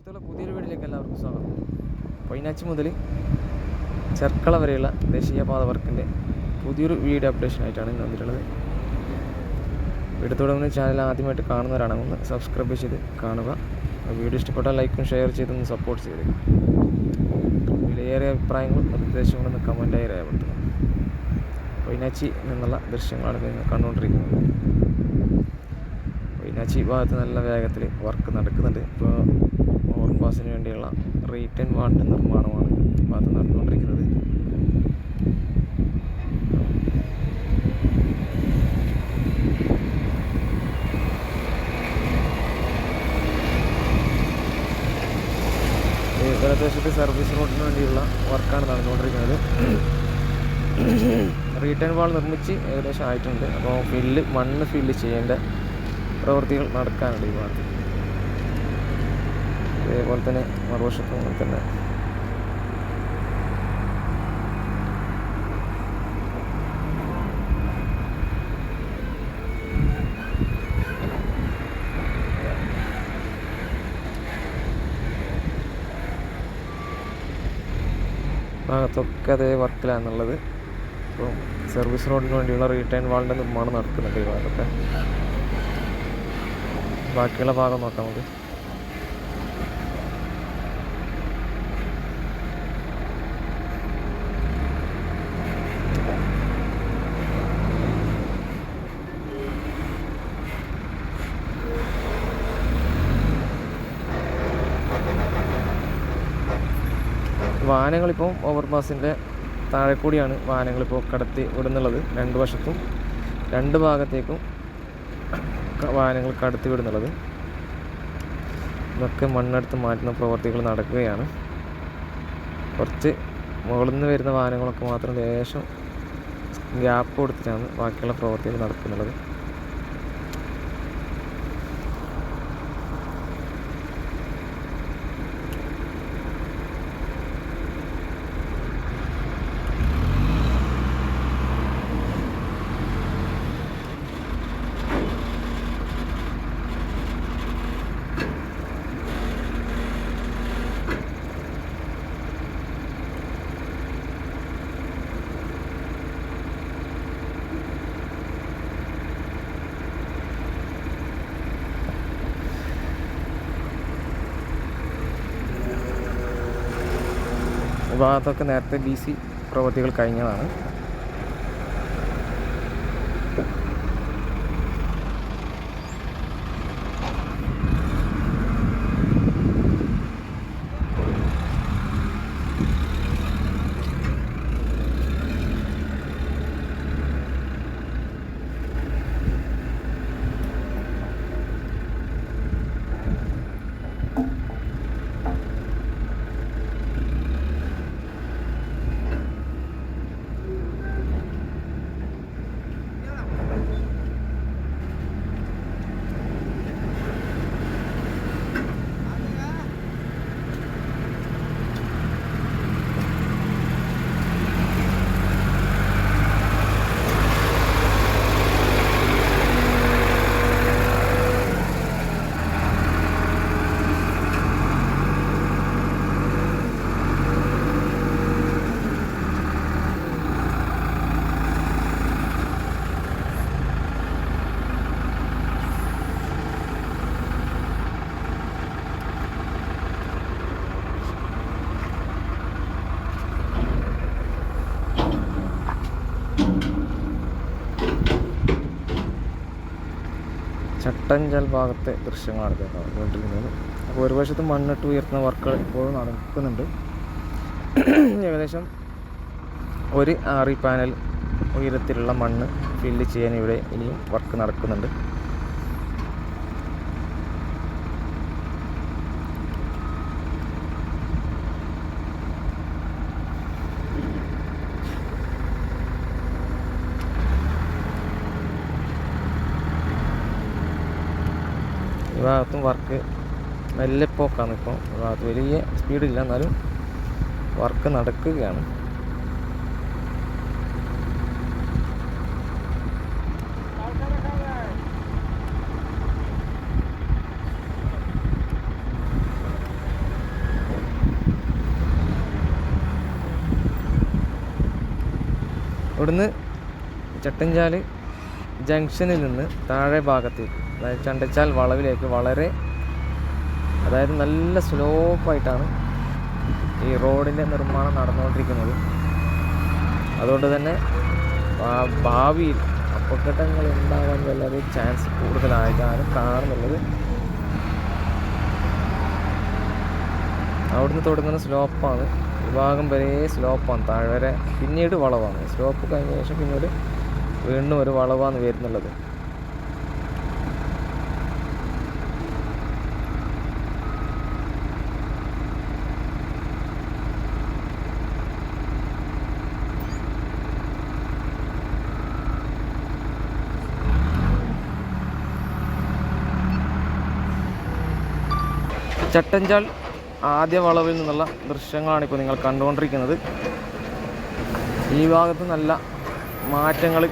സുഹൃത്തുക്കളെ പുതിയൊരു വീഡിയോയിലേക്ക് എല്ലാവർക്കും സ്വാഗതം. പൊയിനാച്ചി മുതൽ ചെർക്കള വരെയുള്ള ദേശീയപാത വർക്കിന്റെ പുതിയൊരു വീഡിയോ അപ്ഡേഷനായിട്ടാണ് ഇന്ന് വന്നിട്ടുള്ളത്. വീട് തുടങ്ങുന്ന ചാനൽ ആദ്യമായിട്ട് കാണുന്നവരാണ് ഒന്ന് സബ്സ്ക്രൈബ് ചെയ്ത് കാണുക. വീഡിയോ ഇഷ്ടപ്പെട്ടാൽ ലൈക്കും ഷെയർ ചെയ്തൊന്ന് സപ്പോർട്ട് ചെയ്ത് വിലയേറിയ അഭിപ്രായങ്ങളും നിർദ്ദേശങ്ങളും ഒന്ന് കമന്റായി രേഖപ്പെടുത്തുക. പൊയിനാച്ചി നിന്നുള്ള ദൃശ്യങ്ങളാണ് നിങ്ങൾ കണ്ടുകൊണ്ടിരിക്കുന്നത്. വൈനാച്ചി ഭാഗത്ത് നല്ല വേഗത്തിൽ വർക്ക് നടക്കുന്നുണ്ട്. ഇപ്പോൾ ഓവർപാസിന് വേണ്ടിയുള്ള റീറ്റേൺ വാട്ട് നിർമ്മാണമാണ് ഭാഗത്ത് നടന്നുകൊണ്ടിരിക്കുന്നത്. പ്രദേശത്ത് സർവീസ് റോഡിന് വേണ്ടിയുള്ള വർക്കാണ് നടന്നുകൊണ്ടിരിക്കുന്നത്. റീറ്റേൺ വാൾ നിർമ്മിച്ച് ഏകദേശം ആയിട്ടുണ്ട്. അപ്പോൾ ഫില്ല് മണ്ണ് ഫില്ല് ചെയ്യേണ്ട പ്രവൃത്തികൾ നടക്കാനുണ്ട് ഈ ഭാഗത്ത്. അതേപോലെ തന്നെ മറുവശത്തും അങ്ങനെ തന്നെ. ഭാഗത്തൊക്കെ അതേ വർക്കിലാണെന്നുള്ളത് ഇപ്പം സർവീസ് റോഡിന് വേണ്ടിയുള്ള റീടേൺ വാളിന്റെ നിർമ്മാണം നടക്കുന്നുണ്ട് ഈ ഭാഗത്തൊക്കെ. ബാക്കിയുള്ള ഭാഗം നോക്കാം നമുക്ക്. വാഹനങ്ങളിപ്പോൾ ഓവർപാസിന്റെ താഴെ കൂടിയാണ് വാഹനങ്ങളിപ്പോൾ കടത്തി വിടുന്നുള്ളത്. രണ്ട് വശത്തും രണ്ട് ഭാഗത്തേക്കും വാഹനങ്ങൾ കടത്തി വിടുന്നുള്ളത്. ഇതൊക്കെ മണ്ണെടുത്ത് മാറ്റുന്ന പ്രവർത്തികൾ നടക്കുകയാണ്. കുറച്ച് മുകളിൽ നിന്ന് വരുന്ന വാഹനങ്ങളൊക്കെ മാത്രം ലേശം ഗ്യാപ്പ് കൊടുത്തിട്ടാണ് ബാക്കിയുള്ള പ്രവർത്തികൾ നടക്കുന്നുള്ളത് ഭാഗത്തൊക്കെ നേരത്തെ ഡി സി പ്രവൃത്തികൾ കഴിഞ്ഞതാണ്. ചട്ടഞ്ചൽ ഭാഗത്തെ ദൃശ്യങ്ങളാണ് കേട്ടോ കണ്ടുകൊണ്ടിരിക്കുന്നത്. അപ്പോൾ ഒരു വശത്ത് മണ്ണിട്ട് ഉയർത്തുന്ന വർക്കുകൾ ഇപ്പോഴും നടക്കുന്നുണ്ട്. ഏകദേശം ഒരു ആറി പാനൽ ഉയരത്തിലുള്ള മണ്ണ് ഫില്ല് ചെയ്യാൻ ഇവിടെ ഇനിയും വർക്ക് നടക്കുന്നുണ്ട്. ഈ ഭാഗത്തും വർക്ക് മെല്ലെ പോക്കാണ് ഇപ്പോൾ ഈ ഭാഗത്ത് വലിയ സ്പീഡില്ല എന്നാലും വർക്ക് നടക്കുകയാണ്. ഇവിടുന്ന് ചട്ടഞ്ചാൽ ജംഗ്ഷനിൽ നിന്ന് താഴെ ഭാഗത്തേക്ക്. ചണ്ടച്ചാൽ വളവിലേക്ക് വളരെ അതായത് നല്ല സ്ലോപ്പായിട്ടാണ് ഈ റോഡിന്റെ നിർമ്മാണം നടന്നുകൊണ്ടിരിക്കുന്നത്. അതുകൊണ്ട് തന്നെ ഭാവിയിൽ അപകടങ്ങൾ ഉണ്ടാകാൻ വളരെ ചാൻസ് കൂടുതലായിട്ടാണ് കാണുന്നുള്ളത് അവിടുന്ന് തുടങ്ങുന്ന സ്ലോപ്പാണ്. ഈ ഭാഗം വരെ സ്ലോപ്പാണ്. താഴെ പിന്നീട് വളവാണ്. സ്ലോപ്പ് കഴിഞ്ഞ ശേഷം പിന്നീട് വീണ്ടും ഒരു വളവാണ് വരുന്നുള്ളത്. ചട്ടഞ്ചാൽ ആദ്യ വളവിൽ നിന്നുള്ള ദൃശ്യങ്ങളാണ് ഇപ്പോൾ നിങ്ങൾ കണ്ടുകൊണ്ടിരിക്കുന്നത്. ഈ ഭാഗത്ത് നല്ല മാറ്റങ്ങൾ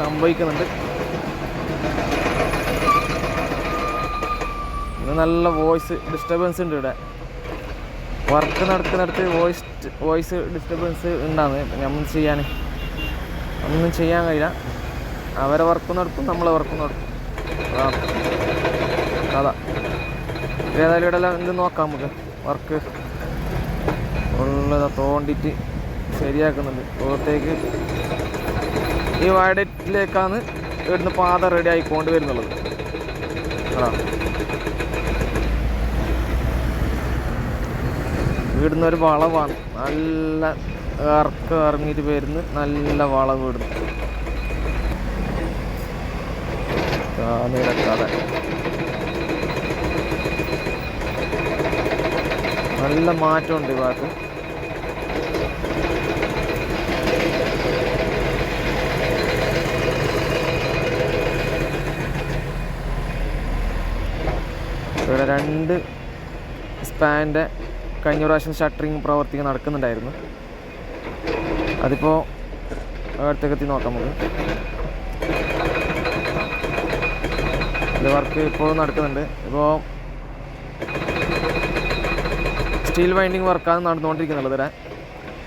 സംഭവിക്കുന്നുണ്ട്. നല്ല വോയിസ് ഡിസ്റ്റർബൻസ് ഉണ്ട് ഇവിടെ. വർക്ക് നടക്കുന്നിടത്ത് വോയിസ് വോയിസ് ഡിസ്റ്റർബൻസ് ഉണ്ടാകുന്നത് നമ്മൾ ചെയ്യാൻ ഒന്നും ചെയ്യാൻ കഴിയില്ല. അവരെ വർക്ക് നടക്കും നമ്മളെ വർക്ക് നടക്കും കഥ. ഏതായാലും ഇവിടെ എല്ലാം നോക്കാം നമുക്ക്. വർക്ക് ഉള്ളത് തോണ്ടിട്ട് ശരിയാക്കുന്നുണ്ട്. പുറത്തേക്ക് ഈ വയഡറ്റിലേക്കാണ് ഇവിടുന്ന് പാത റെഡി ആയിക്കൊണ്ട് വരുന്നുള്ളത് ആ ഇവിടുന്ന് ഒരു വളവാണ്. നല്ല ഇറക്ക ഇറങ്ങിയിട്ട് വരുന്നു. നല്ല വളവ് ഇടുന്നു കഥ നല്ല മാറ്റമുണ്ട് ഈ ഭാഗത്ത്. ഇവിടെ രണ്ട് സ്പാന്റെ കഴിഞ്ഞ പ്രാവശ്യം ഷട്ടറിങ് പ്രവർത്തിക്കുക നടക്കുന്നുണ്ടായിരുന്നു. അതിപ്പോൾ അടുത്തേക്ക് എത്തി നോക്കാം നമുക്ക്. ഇത് വർക്ക് ഇപ്പോഴും നടക്കുന്നുണ്ട്. ഇപ്പോൾ സ്റ്റീൽ വൈൻഡിങ് വർക്കാണ് നടന്നുകൊണ്ടിരിക്കുന്നുള്ളത് ഇവിടെ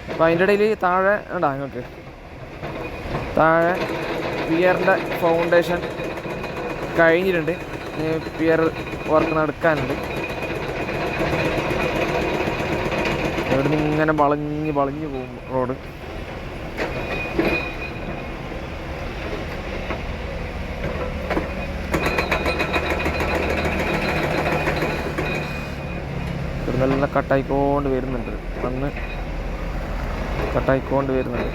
അപ്പോൾ അതിന്റെ ഇടയിൽ താഴെ ഉണ്ടാ നിങ്ങൾക്ക് താഴെ പിയറിന്റെ ഫൗണ്ടേഷൻ കഴിഞ്ഞിട്ടുണ്ട്. പിയർ വർക്ക് നടക്കാനുണ്ട്. ഇവിടുന്ന് ഇങ്ങനെ വളഞ്ഞ് വളഞ്ഞ് പോകും റോഡ്. നല്ല കട്ടായിക്കൊണ്ട് വരുന്നുണ്ട്. മണ്ണ് കട്ടായിക്കൊണ്ട് വരുന്നുണ്ട്.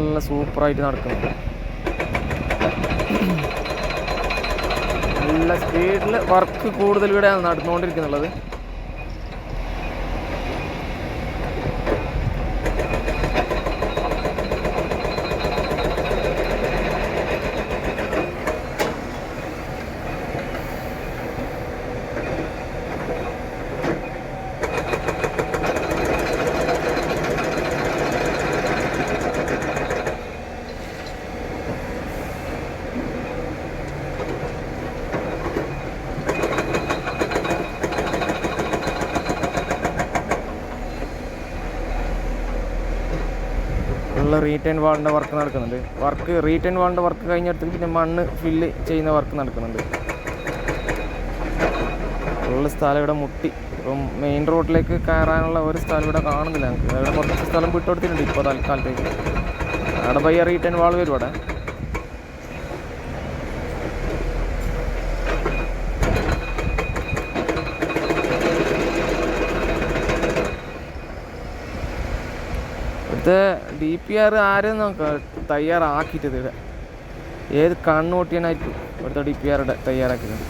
നല്ല സൂപ്പറായിട്ട് നടക്കുന്നു. നല്ല സ്പീഡിൽ വർക്ക് കൂടുതൽ ഇവിടെയാണ് നടന്നുകൊണ്ടിരിക്കുന്നുള്ളത് റീറ്റൈൻ വാളിന്റെ വർക്ക് നടക്കുന്നുണ്ട്. വർക്ക് റീറ്റേൺ വാളിന്റെ വർക്ക് കഴിഞ്ഞിടത്തേക്ക് പിന്നെ മണ്ണ് ഫില്ല് ചെയ്യുന്ന വർക്ക് നടക്കുന്നുണ്ട്. ഉള്ള സ്ഥലം ഇവിടെ മുട്ടി. ഇപ്പം മെയിൻ റോഡിലേക്ക് കയറാനുള്ള ഒരു സ്ഥലം ഇവിടെ കാണുന്നില്ല ഞങ്ങൾക്ക്. അവിടെ കുറച്ച് സ്ഥലം വിട്ടുകൊടുത്തിട്ടുണ്ട് ഇപ്പോൾ തൽക്കാലത്തേക്ക്. അവിടെ പയ്യ റീറ്റേൺ വാൾ വരും അവിടെ. ഇവിടുത്തെ ഡി പി ആർ ആരും തയ്യാറാക്കിയിട്ട് ഇവിടെ. ഏത് കണ്ണൂട്ടിയനായിരിക്കും ഇവിടുത്തെ ഡി പി ആറുടെ തയ്യാറാക്കുന്നത്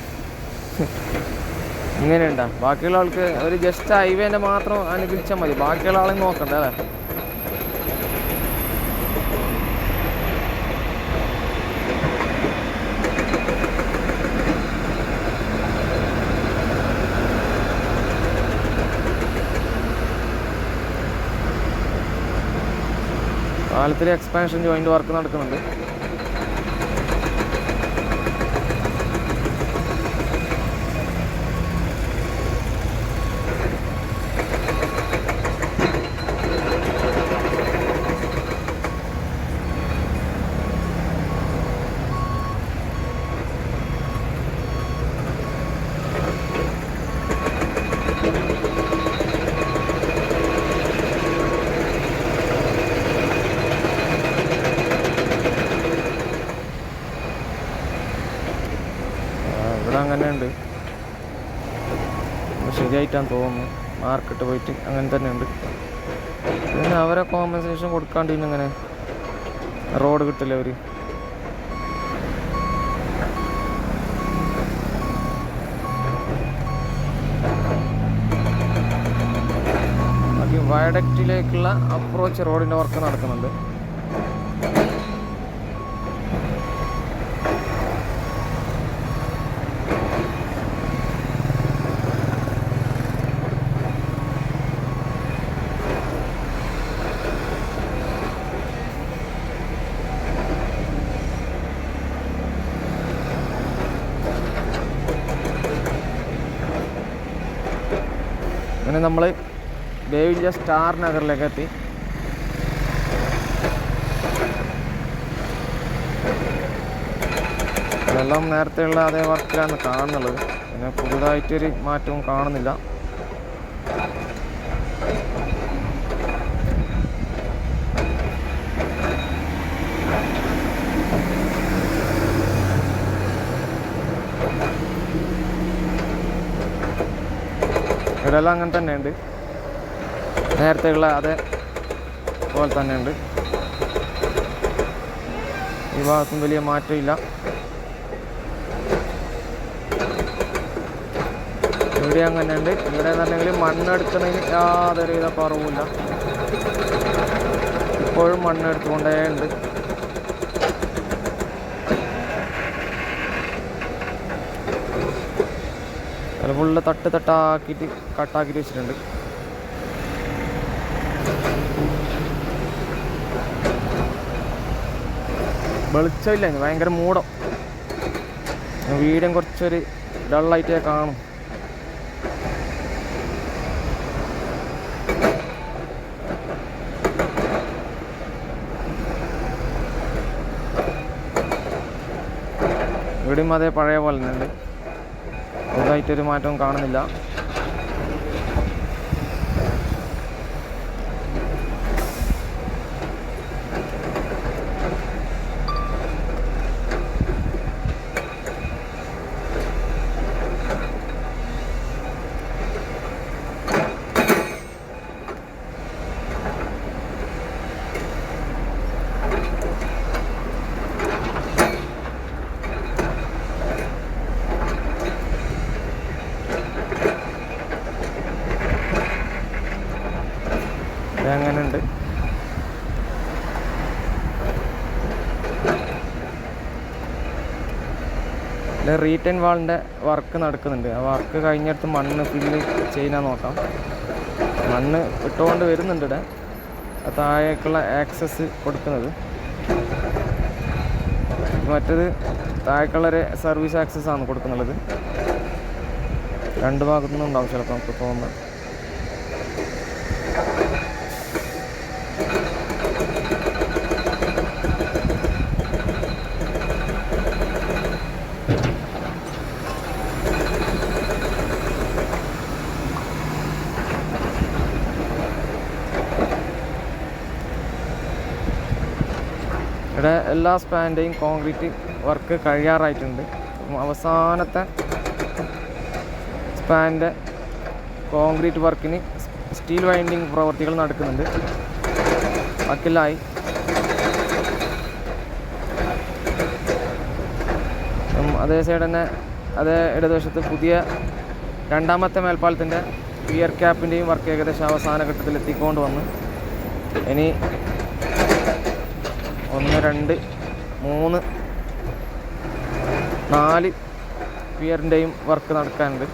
ഇങ്ങനെയുണ്ടാ. ബാക്കിയുള്ള ആൾക്ക് ഒരു ജസ്റ്റ് ഹൈവേന്റെ മാത്രം അനുകരിച്ചാൽ മതി. ബാക്കിയുള്ള ആളെ നോക്കണ്ട അല്ലേ? പാലത്തിൽ എക്സ്പാൻഷൻ ജോയിന്റ് വർക്ക് നടക്കുന്നുണ്ട് ആ, ഇവിടെ അങ്ങനെ ഉണ്ട് ശരിയായിട്ടാന്ന് തോന്നുന്നു മാർക്കറ്റ് പോയിട്ട് അങ്ങനെ തന്നെ ഉണ്ട് പിന്നെ അവരെ കോമ്പൻസേഷൻ കൊടുക്കാണ്ട് പിന്നെ അങ്ങനെ റോഡ് കിട്ടില്ല അവർ വയഡക്റ്റിലേക്കുള്ള അപ്രോച്ച് റോഡിന്റെ വർക്ക് നടക്കുന്നുണ്ട് അങ്ങനെ നമ്മൾ സ്റ്റാർ നഗറിലേക്ക് എത്തി വെള്ളം നേരത്തെയുള്ള അതേ വർക്കിലാണ് കാണുന്നുള്ളത് പിന്നെ പുതുതായിട്ടൊരു മാറ്റവും കാണുന്നില്ല. ഇതെല്ലാം അങ്ങനെ തന്നെയുണ്ട്. നേരത്തെയുള്ള അതേ പോലെ തന്നെയുണ്ട് ഈ ഭാഗത്തും വലിയ മാറ്റമില്ല. ഇവിടെ അങ്ങനെ ഉണ്ട്. ഇവിടെ എന്നുണ്ടെങ്കിൽ യാതൊരു വിധ കുറവുമില്ല. ഇപ്പോഴും മണ്ണെടുത്തുകൊണ്ടേ ഉണ്ട്. ചിലപ്പോൾ തട്ട് തട്ടാക്കിയിട്ട് കട്ടാക്കിയിട്ട് വെച്ചിട്ടുണ്ട്. വെളിച്ചമില്ല ഭയങ്കര മൂടം. വീടും കുറച്ചൊരു ഡള്ളായിട്ടേ കാണും. ഇവിടെയും അതേ പഴയ പോലെ തന്നെ ഉണ്ട്. പുതുതായിട്ടൊരു മാറ്റവും കാണുന്നില്ല അങ്ങനെ ഉണ്ട് റീറ്റൻ വാളിന്റെ വർക്ക് നടക്കുന്നുണ്ട്. ആ വർക്ക് കഴിഞ്ഞിടത്ത് മണ്ണ് ഫില്ല് ചെയ്യാൻ നോക്കാം. മണ്ണ് ഇട്ടുകൊണ്ട് വരുന്നുണ്ട് ഇവിടെ. താഴേക്കുള്ള ആക്സസ് കൊടുക്കുന്നത്. മറ്റത് താഴേക്കുള്ള ഒരു സർവീസ് ആക്സസ് ആണ് കൊടുക്കുന്നുള്ളത് രണ്ട് ഭാഗത്തുനിന്നും ഉണ്ടാവും ചിലപ്പോൾ നമുക്ക് തോന്നുന്നത് ഇവിടെ എല്ലാ സ്പാന്റെയും കോൺക്രീറ്റ് വർക്ക് കഴിയാറായിട്ടുണ്ട്. അവസാനത്തെ സ്പാന്റെ കോൺക്രീറ്റ് വർക്കിന് സ്റ്റീൽ വൈൻഡിങ് പ്രവർത്തികൾ നടക്കുന്നുണ്ട്. വക്കിലായി ഉം, അതേ സൈഡ് തന്നെ അതേ ഇടതുവശത്ത് പുതിയ രണ്ടാമത്തെ മേൽപ്പാലത്തിന്റെ ഇയർ ക്യാപ്പിന്റെയും വർക്ക് ഏകദേശം അവസാന ഘട്ടത്തിൽ എത്തിക്കൊണ്ട് വന്ന്. ഇനി ഒന്ന് രണ്ട് മൂന്ന് നാല് പിയറിന്റെയും വർക്ക് നടക്കാനുണ്ട്.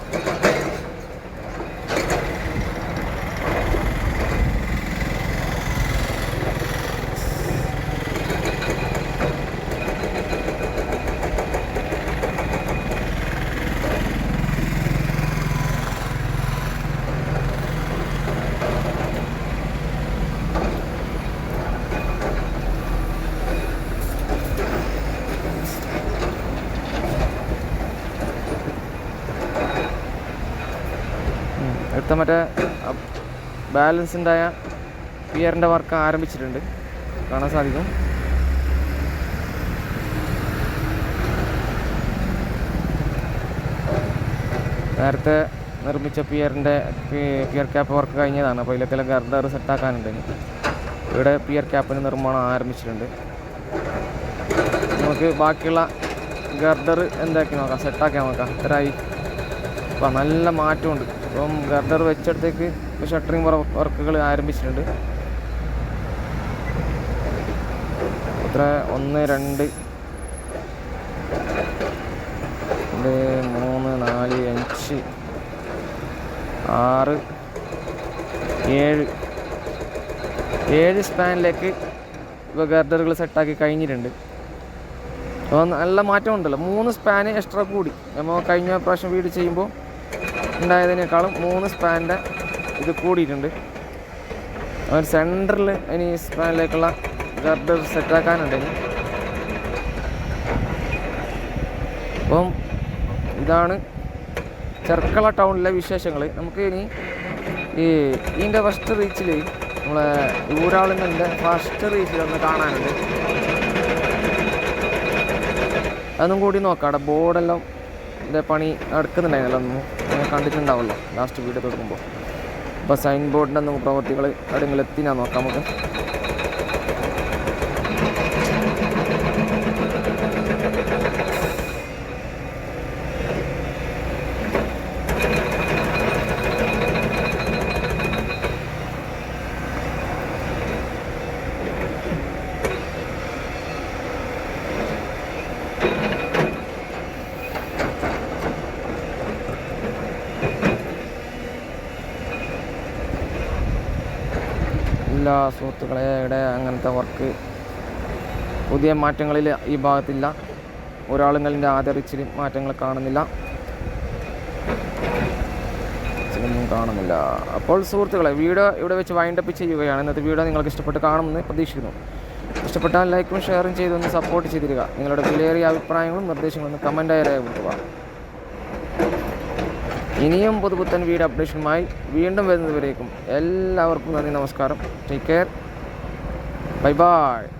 അടുത്ത മറ്റേ ബാലൻസ് ഉണ്ടായ പിയറിന്റെ വർക്ക് ആരംഭിച്ചിട്ടുണ്ട്. കാണാൻ സാധിക്കും. നേരത്തെ നിർമ്മിച്ച പിയറിന്റെ പിയർ ക്യാപ്പ് വർക്ക് കഴിഞ്ഞതാണ്. അപ്പോൾ ഇതിലത്തെ ഗർഡർ സെറ്റാക്കാനുണ്ട്. ഇവിടെ പിയർ ക്യാപ്പിന്റെ നിർമ്മാണം ആരംഭിച്ചിട്ടുണ്ട്. നമുക്ക് ബാക്കിയുള്ള ഗർഡർ എന്താക്കി നോക്കാം? സെറ്റാക്കി നോക്കാം. ഇത്രയായി. അപ്പം നല്ല മാറ്റമുണ്ട്. ഇപ്പം ഗർഡർ വെച്ചെടുത്തേക്ക് ഷട്ടറിങ് വർക്കുകൾ ആരംഭിച്ചിട്ടുണ്ട്. ഇത്ര ഒന്ന് രണ്ട്. മൂന്ന് നാല് അഞ്ച് ആറ് ഏഴ്. ഏഴ് സ്പാനിലേക്ക് ഇപ്പോൾ ഗർഡറുകൾ സെറ്റാക്കി കഴിഞ്ഞിട്ടുണ്ട്. അപ്പോൾ നല്ല മാറ്റമുണ്ടല്ലോ. മൂന്ന് സ്പാന് എക്സ്ട്രാ കൂടി. നമ്മൾ കഴിഞ്ഞ പ്രാവശ്യം വീട് ചെയ്യുമ്പോൾ ഉണ്ടായതിനേക്കാളും മൂന്ന് സ്പാന്റെ ഇത് കൂടിയിട്ടുണ്ട്. അവർ സെന്ററിൽ ഇനി സ്പാനിലേക്കുള്ള ഗർഡർ സെറ്റാക്കാനുണ്ട് ഇനി. അപ്പം ഇതാണ് ചെർക്കള ടൗണിലെ വിശേഷങ്ങൾ. നമുക്ക് ഇനി ഈ ഇതിന്റെ ഫസ്റ്റ് റീച്ചിൽ നമ്മളെ ഊരാളുങ്കലിന്റെ ഫസ്റ്റ് റീച്ചിൽ ഒന്ന് കാണാനുണ്ട്. അതും കൂടി നോക്കാം. അവിടെ ബോർഡെല്ലാം പണി നടക്കുന്നുണ്ടായിരുന്നല്ലോ ഒന്ന് കണ്ടിട്ടുണ്ടാവുമല്ലോ. ലാസ്റ്റ് വീഡിയോ തുടങ്ങുമ്പോൾ അപ്പോൾ സൈൻ ബോർഡിന്റെ നമുക്ക് പ്രവർത്തികൾ എവിടെയെങ്കിലും എത്തിനാ നോക്കാം നമുക്ക്. ഇല്ല സുഹൃത്തുക്കളെ അങ്ങനത്തെ വർക്ക്. പുതിയ മാറ്റങ്ങളിൽ ഈ ഭാഗത്തില്ല. ഒരാളുങ്ങളിന്റെ ആദരിച്ചിൽ മാറ്റങ്ങൾ കാണുന്നില്ല. കാണുന്നില്ല. അപ്പോൾ സുഹൃത്തുക്കളെ വീഡിയോ ഇവിടെ വെച്ച് വൈൻഡപ്പ് ചെയ്യുകയാണ്. ഇന്നത്തെ വീഡിയോ നിങ്ങൾക്ക് ഇഷ്ടപ്പെട്ട് കാണുമെന്ന് പ്രതീക്ഷിക്കുന്നു. ഇഷ്ടപ്പെട്ടാൽ ലൈക്കും ഷെയറും ചെയ്തൊന്ന് സപ്പോർട്ട് ചെയ്തിരിക നിങ്ങളുടെ വിലയേറിയ അഭിപ്രായങ്ങളും നിർദ്ദേശങ്ങളും ഒന്ന് കമന്റായി രേഖപ്പെടുത്തുക. ഇനിയും പുതുപുത്തൻ വീഡിയോ അപ്ഡേഷനുമായി വീണ്ടും വരുന്നതുവരേക്കും എല്ലാവർക്കും നന്ദി നമസ്കാരം. Take care bye bye